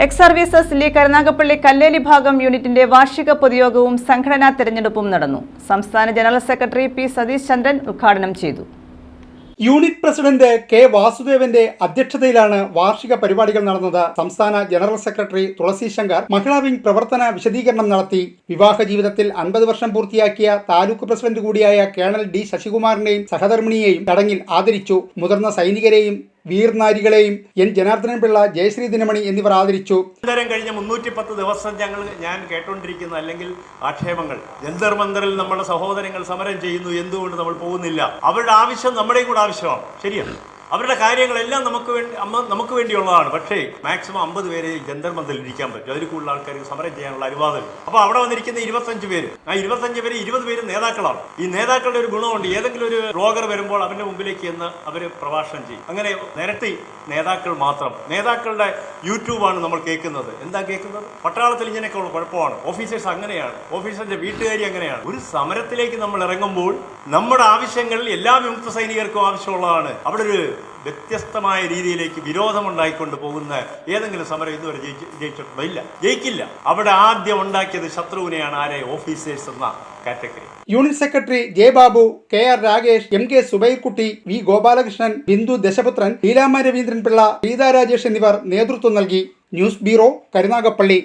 Ex services league Karunagappally Kalleli Bhagam യൂണിറ്റിന്റെ വാർഷിക പൊതുയോഗവും സംഘടനാ തെരഞ്ഞെടുപ്പും നടന്നു. സംസ്ഥാന general secretary P Satheesh Chandran ഉദ്ഘാടനം ചെയ്തു. യൂണിറ്റ് പ്രസിഡന്റ് കെ വാസുദേവന്റെ അധ്യക്ഷതയിലാണ് വാർഷിക പരിപാടികൾ നടന്നത്. സംസ്ഥാന ജനറൽ സെക്രട്ടറി തുളസി ശങ്കർ മഹിളാ വിംഗ് പ്രവർത്തന വിശദീകരണം നടത്തി. വിവാഹ ജീവിതത്തിൽ അൻപത് വർഷം പൂർത്തിയാക്കിയ താലൂക്ക് പ്രസിഡന്റ് കൂടിയായ കേണൽ ഡി ശശികുമാറിനെയും സഹധർമ്മിണിയെയും ചടങ്ങിൽ ആദരിച്ചു. മുതിർന്ന സൈനികരെയും വീർനാരികളെയും എൻ ജനാർദ്ദനൻ പിള്ള ജയശ്രീ ദിനമണി എന്നിവർ ആദരിച്ചു. നിരന്തരം കഴിഞ്ഞ മുന്നൂറ്റി പത്ത് ദിവസം ഞങ്ങൾ ഞാൻ കേട്ടോണ്ടിരിക്കുന്ന അല്ലെങ്കിൽ ആക്ഷേപങ്ങൾ ജന്തർ മന്ദറിൽ നമ്മുടെ സഹോദരങ്ങൾ സമരം ചെയ്യുന്നു എന്തുകൊണ്ട് നമ്മൾ പോകുന്നില്ല? അവരുടെ ആവശ്യം നമ്മുടെയും കൂടെ ആവശ്യമാണ്. ശരിയാണ് അവരുടെ കാര്യങ്ങളെല്ലാം നമുക്ക് വേണ്ടി അമ്മ നമുക്ക് വേണ്ടിയുള്ളതാണ്. പക്ഷേ മാക്സിമം അമ്പത് പേരെ ജന്തർ മന്ദിൽ ഇരിക്കാൻ പറ്റും. അതിൽ കൂടുതൽ ആൾക്കാർക്ക് സമരം ചെയ്യാനുള്ള അനുവാദം അപ്പോൾ അവിടെ വന്നിരിക്കുന്ന ഇരുപത്തഞ്ച് പേര് ആ ഇരുപത്തഞ്ച് പേര് ഇരുപത് പേര് നേതാക്കളാണ്. ഈ നേതാക്കളുടെ ഒരു ഗുണമുണ്ട്. ഏതെങ്കിലും ഒരു ബ്ലോഗർ വരുമ്പോൾ അവന്റെ മുമ്പിലേക്ക് എന്ന് അവർ പ്രഭാഷണം ചെയ്യും. അങ്ങനെ നിരത്തി നേതാക്കൾ മാത്രം. നേതാക്കളുടെ യൂട്യൂബാണ് നമ്മൾ കേൾക്കുന്നത്. എന്താ കേൾക്കുന്നത്? പട്ടാളത്തിൽ ഇങ്ങനെയൊക്കെ ഉള്ള കുഴപ്പമാണ്. ഓഫീസേഴ്സ് അങ്ങനെയാണ്. ഓഫീസറിന്റെ വീട്ടുകാരി അങ്ങനെയാണ്. ഒരു സമരത്തിലേക്ക് നമ്മൾ ഇറങ്ങുമ്പോൾ നമ്മുടെ ആവശ്യങ്ങളിൽ എല്ലാ വിമുക്ത സൈനികർക്കും ആവശ്യമുള്ളതാണ്. അവിടെ ഒരു വ്യത്യസ്തമായ രീതിയിലേക്ക് വിരോധമുണ്ടായിക്കൊണ്ട് പോകുന്ന ഏതെങ്കിലും സമരം ഇതുവരെ ജയിച്ച് ജയിച്ചിട്ടുണ്ടോ? ഇല്ല. ജയിക്കില്ല. അവിടെ ആദ്യം ഉണ്ടാക്കിയത് ശത്രുവിനെയാണ് ആരെ? ഓഫീസേഴ്സ് എന്ന category. Unit secretary J Babu K R Rajesh M K Subairkutty V Gopalakrishnan Bindu Dasaputhran Leelamma Raveendran Pillai Seetha Rajesh എന്നിവർ നേതൃത്വം നൽകി. News bureau Karunagappally.